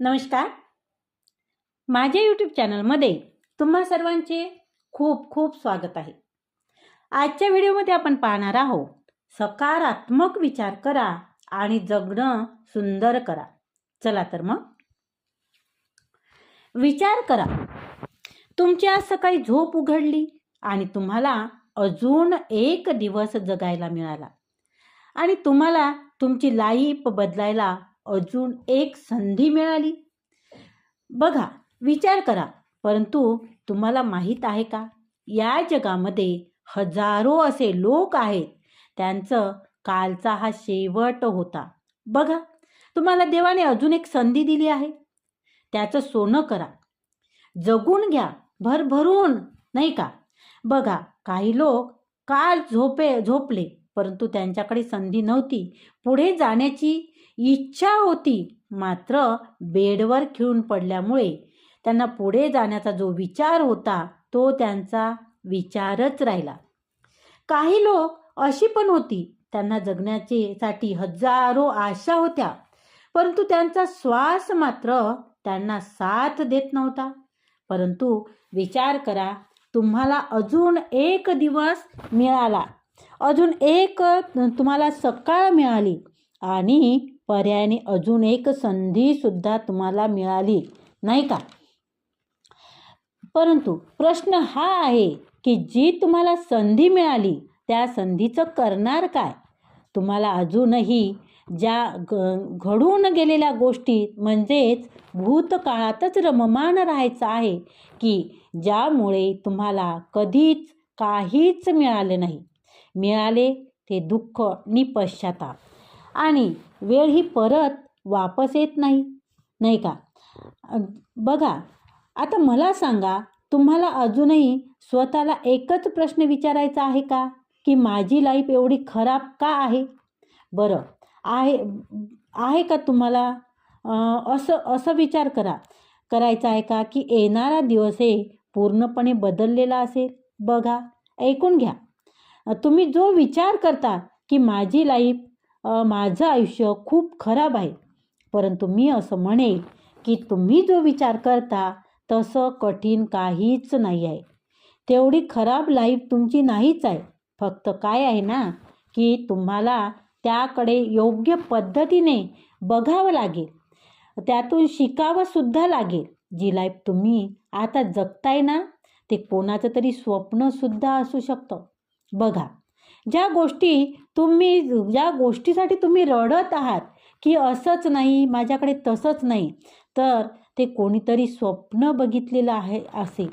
नमस्कार. माझ्या यूट्यूब चॅनलमध्ये तुम्हा सर्वांचे खूप खूप स्वागत आहे. आजच्या व्हिडिओमध्ये आपण पाहणार आहोत सकारात्मक विचार करा आणि जगणं सुंदर करा. चला तर मग. विचार करा. तुमची आज सकाळी झोप उघडली आणि तुम्हाला अजून एक दिवस जगायला मिळाला. आणि तुम्हाला तुमची लाईफ बदलायला अजून एक संधी मिळाली. बघा विचार करा परंतु तुम्हाला माहीत आहे का? या जगामध्ये हजारो असे लोक आहेत त्यांचं कालचा हा शेवट होता. बघा तुम्हाला देवाने अजून एक संधी दिली आहे. त्याचं सोनं करा. जगून घ्या भरभरून नाही का? बघा काही लोक काल झोपे झोपले परंतु त्यांच्याकडे संधी नव्हती. पुढे जाण्याची इच्छा होती मात्र बेडवर खिळून पडल्यामुळे. त्यांना पुढे जाण्याचा जो विचार होता तो त्यांचा विचारच राहिला. काही लोक अशी पण होती त्यांना जगण्याचे साठी हजारो आशा होत्या परंतु त्यांचा श्वास मात्र त्यांना साथ देत नव्हता. परंतु विचार करा तुम्हाला अजून एक दिवस मिळाला. अजून एक तुम्हाला सकाळ मिळाली आणि पर्यायाने अजून एक संधीसुद्धा तुम्हाला मिळाली नाही का? परंतु प्रश्न हा आहे की जी तुम्हाला संधी मिळाली त्या संधीचं करणार काय? तुम्हाला अजूनही ज्या ग घडून गेलेल्या गोष्टी म्हणजेच भूतकाळातच रममान राहायचं आहे की ज्यामुळे तुम्हाला कधीच काहीच मिळाले नाही. मिळाले ते दुःख नि पश्चाताप आणि वेळ ही परत वापस येत नाही नाही का? बघा आता मला सांगा तुम्हाला अजूनही स्वतःला एकच प्रश्न विचारायचा आहे का? की माझी लाईफ एवढी खराब का आहे? बरं आहे आहे का तुम्हाला? असं असं विचार करा. करायचा आहे का की येणारा दिवस हे पूर्णपणे बदललेला असेल? बघा ऐकून घ्या. तुम्ही जो विचार करता की माझी लाईफ माझं आयुष्य खूप खराब आहे. परंतु मी असं म्हणेल की तुम्ही जो विचार करता तसं कठीण काहीच नाही आहे. तेवढी खराब लाईफ तुमची नाहीच आहे. फक्त काय आहे ना की तुम्हाला त्याकडे योग्य पद्धतीने बघावं लागेल. त्यातून शिकावंसुद्धा लागेल. जी लाईफ तुम्ही आता जगताय ना ते कोणाचं तरी स्वप्नसुद्धा असू शकतं. बघा ज्या गोष्टी तुम्ही ज्या गोष्टीसाठी तुम्ही रडत आहात की असंच नाही माझ्याकडे तसंच नाही तर ते कोणीतरी स्वप्न बघितलेलं आहे असेल.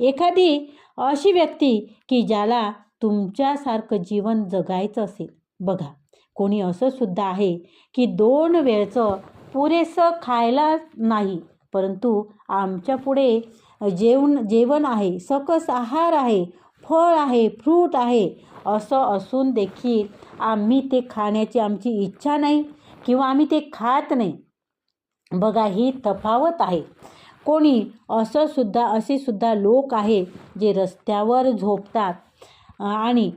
एखादी अशी व्यक्ती की ज्याला तुमच्यासारखं जीवन जगायचं असेल. बघा कोणी असं सुद्धा आहे की दोन वेळचं पुरेसं खायला नाही परंतु आमच्या पुढे जेवण जेवण आहे सकस आहार आहे फळ आहे फ्रूट आहे असं असून देखील आम्ही ते खाण्याची आमची इच्छा नाही किंवा आम्ही ते खात नाही. बघा ही तफावत आहे. कोणी असं सुद्धा असे सुद्धा लोक आहे जे रस्त्यावर झोपतात. आणि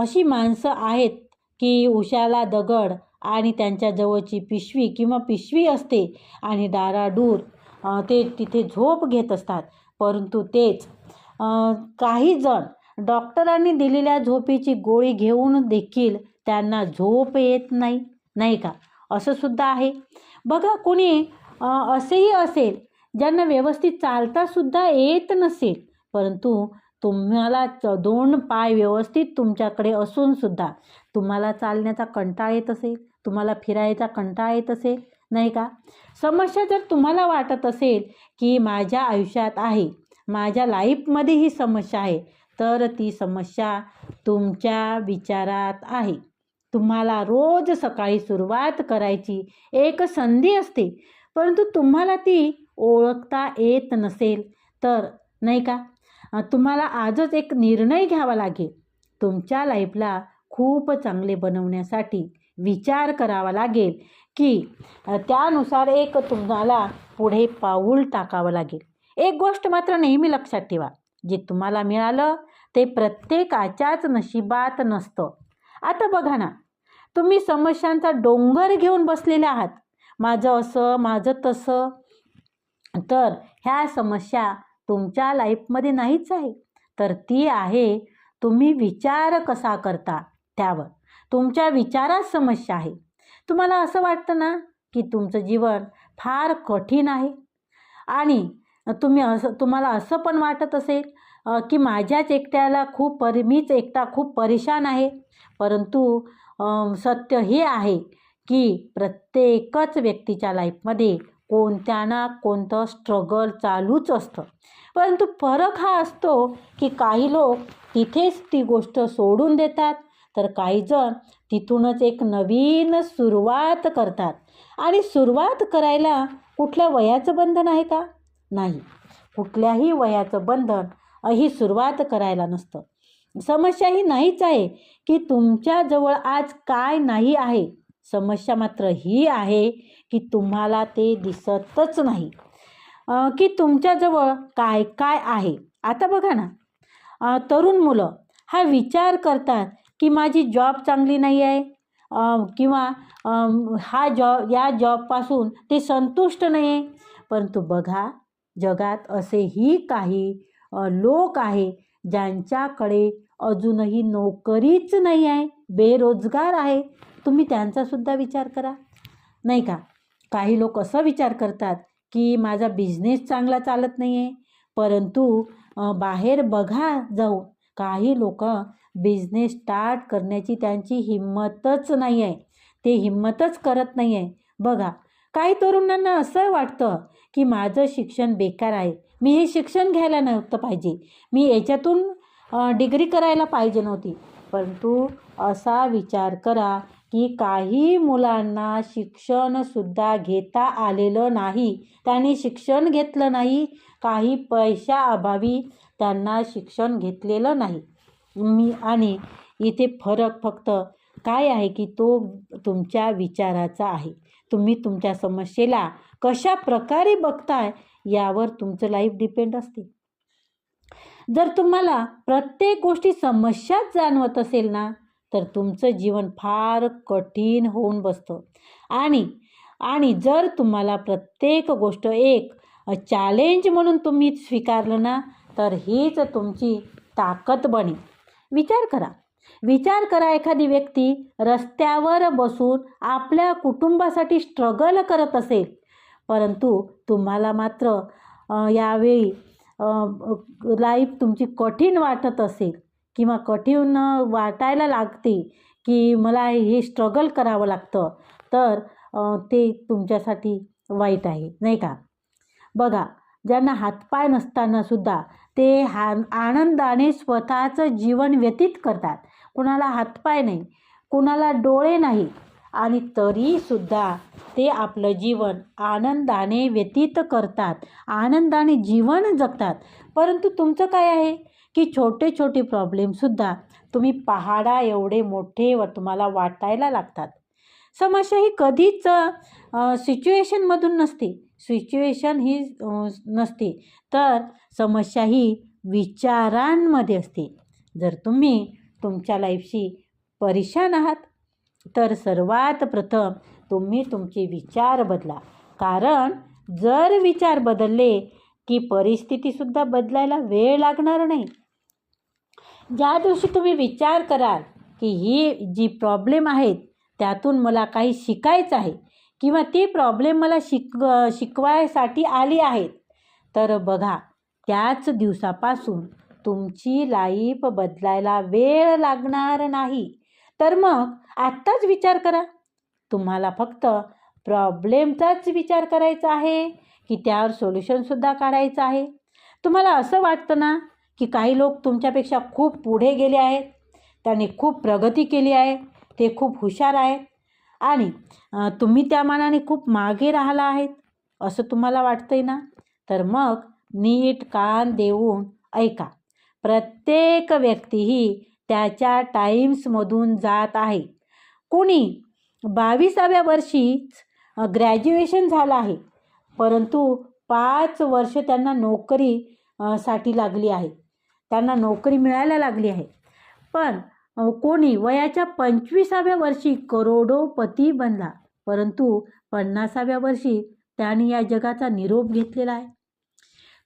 अशी माणसं आहेत की उशाला दगड आणि त्यांच्या जवळची पिशवी किंवा पिशवी असते आणि दाराडूर ते तिथे झोप घेत असतात. परंतु तेच काही जण डॉक्टरांनी दिलेल्या झोपेची गोळी घेऊन देखील त्यांना झोप येत नाही नाही का? असं सुद्धा आहे. बघा कोणी असेही असेल ज्यांना व्यवस्थित चालतासुद्धा येत नसेल परंतु तुम्हाला च दोन पाय व्यवस्थित तुमच्याकडे असूनसुद्धा तुम्हाला चालण्याचा कंटाळ येत असेल तुम्हाला फिरायचा कंटाळ येत असेल नाही का? समस्या जर तुम्हाला वाटत असेल की माझ्या आयुष्यात आहे माझ्या लाईफमध्ये ही समस्या आहे. तर ती समस्या तुमच्या विचारात आहे. तुम्हाला रोज सकाळी सुरुवात करायची एक संधी असते. परंतु तुम्हाला ती ओळखता येत नसेल तर नाही का? तुम्हाला आजच एक निर्णय घ्यावा लागेल. तुमच्या लाईफला खूप चांगले बनवण्यासाठी विचार करावा लागेल की त्यानुसार एक तुम्हाला पुढे पाऊल टाकावं लागेल. एक गोष्ट मात्र नेहमी लक्षात ठेवा. जे तुम्हाला मिळालं ते प्रत्येकाच्याच नशिबात नसतं. आता बघा ना तुम्ही समस्यांचा डोंगर घेऊन बसलेले आहात. माझं असं माझं तसं. तर ह्या समस्या तुमच्या लाईफमध्ये नाहीच आहे. तर ती आहे तुम्ही विचार कसा करता त्यावर. तुमच्या विचारात समस्या आहे. तुम्हाला असं वाटतं ना की तुमचं जीवन फार कठीण आहे. आणि तुम्ही असं तुम्हाला असं पण वाटत असेल की माझ्याच एकट्याला खूप परि मीच एकटा खूप परेशान आहे. परंतु सत्य हे आहे की प्रत्येकच व्यक्तीच्या लाईफमध्ये कोणत्या ना कोणतं स्ट्रगल चालूच असतं. परंतु फरक हा असतो की काही लोक तिथेच ती गोष्ट सोडून देतात तर काहीजण तिथूनच एक नवीन सुरुवात करतात. आणि सुरुवात करायला कुठल्या वयाचं बंधन आहे का? नाही. कुठल्याही वयाचं बंधन ही सुरुवात करायला नसतं. समस्या ही नाहीच आहे की तुमच्याजवळ आज काय नाही आहे. समस्या मात्र ही आहे की तुम्हाला ते दिसतच नाही. की तुमच्याजवळ काय काय आहे. आता बघा ना. तरुण मुलं हा विचार करतात की माझी जॉब चांगली नाही आहे? किंवा हा जॉब या जॉबपासून ते संतुष्ट नाही आहे परंतु बघा जगात असेही काही लोक आहे ज्यांच्याकडे अजूनही नोकरीच नाही आहे बेरोजगार आहे. तुम्ही त्यांचासुद्धा विचार करा. नाही का? काही लोक असा विचार करतात की माझा बिझनेस चांगला चालत नाही आहे परंतु बाहेर बघा जाऊ. काही लोक बिझनेस स्टार्ट करण्याची त्यांची हिंमतच नाही आहे ते हिंमतच करत नाही आहे बघा काही तरुणांना असं वाटतं की माझं शिक्षण बेकार आहे. मी हे शिक्षण घ्यायला नव्हतं पाहिजे. मी याच्यातून डिग्री करायला पाहिजे नव्हती. परंतु असा विचार करा की काही मुलांना शिक्षणसुद्धा घेता आलेलं नाही. त्यांनी शिक्षण घेतलं नाही. काही पैशाअभावी त्यांना शिक्षण घेतलेलं नाही. मी आणि इथे फरक फक्त काय आहे की तो तुमच्या विचाराचा आहे? तुम्ही तुमच्या समस्येला कशा प्रकारे बघताय यावर तुमचं लाईफ डिपेंड असते. जर तुम्हाला प्रत्येक गोष्टी समस्याच जाणवत असेल ना तर तुमचं जीवन फार कठीण होऊन बसतं. आणि आणि जर तुम्हाला प्रत्येक गोष्ट एक चॅलेंज म्हणून तुम्ही स्वीकारलं ना तर हीच तुमची ताकद बने विचार करा. विचार करा एखादी व्यक्ती रस्त्यावर बसून आपल्या कुटुंबासाठी स्ट्रगल करत असेल. परंतु तुम्हाला मात्र यावेळी लाईफ तुमची कठीण वाटत असेल किंवा कठीण वाटायला लागते की मला हे स्ट्रगल करावं लागतं तर ते तुमच्यासाठी वाईट आहे नाही का? बघा ज्यांना हातपाय नसतानासुद्धा ते हा आनंदाने स्वतःचं जीवन व्यतीत करतात. कुणाला हातपाय नाही कुणाला डोळे नाही आणि तरीसुद्धा ते आपलं जीवन आनंदाने व्यतीत करतात आनंदाने जीवन जगतात. परंतु तुमचं काय आहे? की छोटे छोटे प्रॉब्लेमसुद्धा तुम्ही पहाडा एवढे मोठे व तुम्हाला वाटायला लागतात. समस्या ही कधीच सिच्युएशनमधून नसते. सिच्युएशन ही नसते. तर समस्या ही विचारांमध्ये असते. जर तुम्ही तुमच्या लाईफशी परेशान आहात? तर सर्वात प्रथम तुम्ही तुमचे विचार बदला. कारण जर विचार बदलले की परिस्थितीसुद्धा बदलायला वेळ लागणार नाही. ज्या दिवशी तुम्ही विचार कराल की ही जी प्रॉब्लेम आहेत त्यातून मला काही शिकायचं आहे किंवा ती प्रॉब्लेम मला शिक शिकवायसाठी आली आहेत तर बघा त्याच दिवसापासून तुमची लाईफ बदलायला वेळ लागणार नाही. तर मग आत्ताच विचार करा. तुम्हाला फक्त प्रॉब्लेमचाच विचार करायचा आहे की त्यावर सोल्युशनसुद्धा काढायचं आहे. तुम्हाला असं वाटतं ना की काही लोक तुमच्यापेक्षा खूप पुढे गेले आहेत. त्यांनी खूप प्रगती केली आहे. ते खूप हुशार आहेत. आणि तुम्ही त्या मानाने खूप मागे राहिला आहेत. असं तुम्हाला वाटतंय ना? तर मग नीट कान देऊन ऐका. प्रत्येक व्यक्तीही त्याच्या टाईम्समधून जात आहे. कोणी बावीसाव्या वर्षीच ग्रॅज्युएशन झालं आहे परंतु पाच वर्ष त्यांना नोकरी साठी लागली आहे. त्यांना नोकरी मिळायला लागली आहे. पण कोणी वयाच्या पंचवीसाव्या वर्षी करोडोपती बनला परंतु पन्नासाव्या वर्षी त्याने या जगाचा निरोप घेतलेला आहे.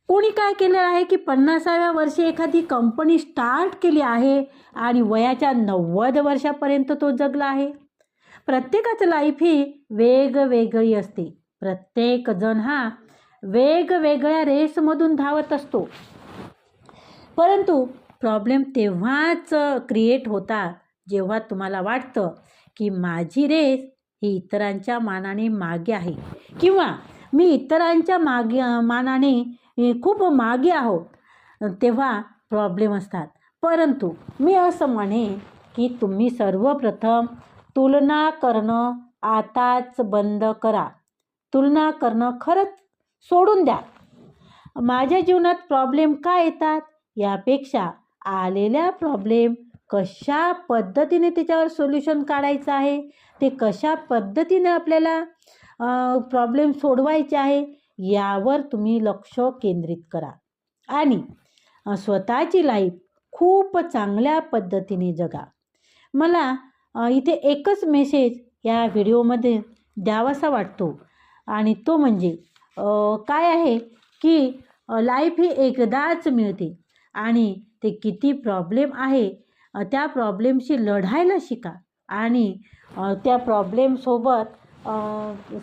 कोणी काय केलेलं आहे की पन्नासाव्या वर्षी एखादी कंपनी स्टार्ट केली आहे आणि वयाच्या नव्वद वर्षापर्यंत तो जगला आहे? प्रत्येकाचं लाईफ ही वेगवेगळी असते. प्रत्येक जण हा वेगवेगळ्या रेसमधून धावत असतो. परंतु प्रॉब्लेम तेव्हाच क्रिएट होतात जेव्हा तुम्हाला वाटतं की माझी रेस ही इतरांच्या मानाने मागे आहे. किंवा मी इतरांच्या मागे मानाने खूप मागे आहोत. तेव्हा प्रॉब्लेम असतात. परंतु मी असं म्हणेन की तुम्ही सर्वप्रथम तुलना करणं आताच बंद करा. तुलना करणं खरंच सोडून द्या. माझ्या जीवनात प्रॉब्लेम का येतात? यापेक्षा आलेल्या प्रॉब्लेम कशा पद्धतीने त्याच्यावर सोल्युशन काढायचं आहे? ते कशा पद्धतीने आपल्याला प्रॉब्लेम सोडवायचे आहे? यावर तुम्ही लक्ष केंद्रित करा. आणि स्वतःची लाईफ खूप चांगल्या पद्धतीने जगा. मला इथे एकच मेसेज या व्हिडिओमध्ये द्यावासा वाटतो. आणि तो म्हणजे काय आहे की लाईफ ही एकदाच मिळते. आणि ते किती प्रॉब्लेम आहे त्या प्रॉब्लेमशी लढायला शिका. आणि त्या प्रॉब्लेमसोबत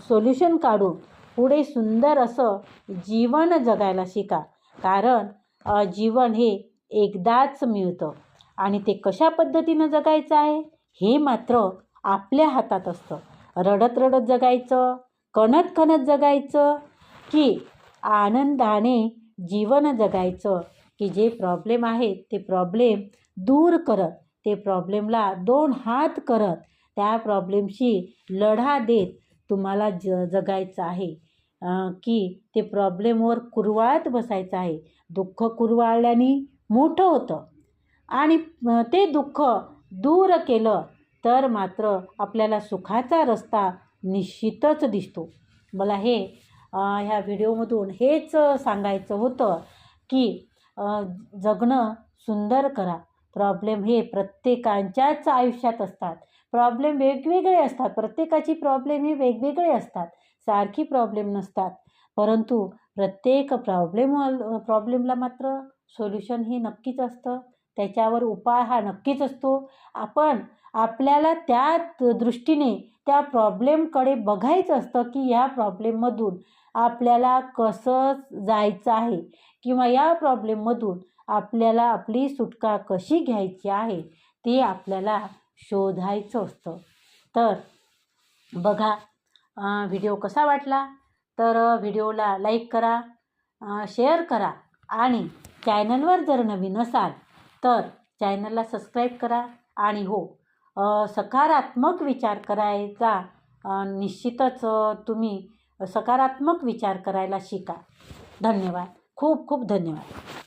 सोल्युशन काढून पुढे सुंदर असं जीवन जगायला शिका. कारण जीवन हे एकदाच मिळतं. आणि ते कशा पद्धतीनं जगायचं आहे? हे मात्र आपल्या हातात असतं. रडत रडत जगायचं कणत कणत जगायचं की आनंदाने जीवन जगायचं की जे प्रॉब्लेम आहेत ते प्रॉब्लेम दूर करत ते प्रॉब्लेमला दोन हात करत त्या प्रॉब्लेमशी लढा देत तुम्हाला ज जगायचं आहे. की ते प्रॉब्लेमवर कुरवाळत बसायचं आहे. दुःख कुरवाळल्याने मोठं होतं. आणि ते दुःख दूर केलं तर मात्र आपल्याला सुखाचा रस्ता निश्चितच दिसतो. मला हे ह्या व्हिडिओमधून हेच सांगायचं होतं की जगणं सुंदर करा. प्रॉब्लेम हे प्रत्येकाच्याच आयुष्यात असतात. प्रॉब्लेम वेगवेगळे असतात. प्रत्येकाची प्रॉब्लेम हे वेगवेगळे असतात. सारखी प्रॉब्लेम नसतात. परंतु प्रत्येक प्रॉब्लेम प्रॉब्लेमला मात्र सोल्युशन हे नक्कीच असतं. त्याच्यावर उपाय हा नक्कीच असतो. आपण आपल्याला त्या दृष्टीने त्या प्रॉब्लेमकडे बघायचं असतं की या प्रॉब्लेममधून आपल्याला कसं जायचं आहे? किंवा या प्रॉब्लेममधून आपल्याला आपली सुटका कशी घ्यायची आहे? ते आपल्याला शोधायचं असतं. तर बघा व्हिडिओ कसा वाटला? तर व्हिडिओला लाईक करा शेअर करा आणि चॅनलवर जर नवीन असाल तर चॅनलला सबस्क्राईब करा आणि हो सकारात्मक विचार करायचा निश्चितच तुम्ही सकारात्मक विचार करायला शिका. धन्यवाद. खूप खूप धन्यवाद.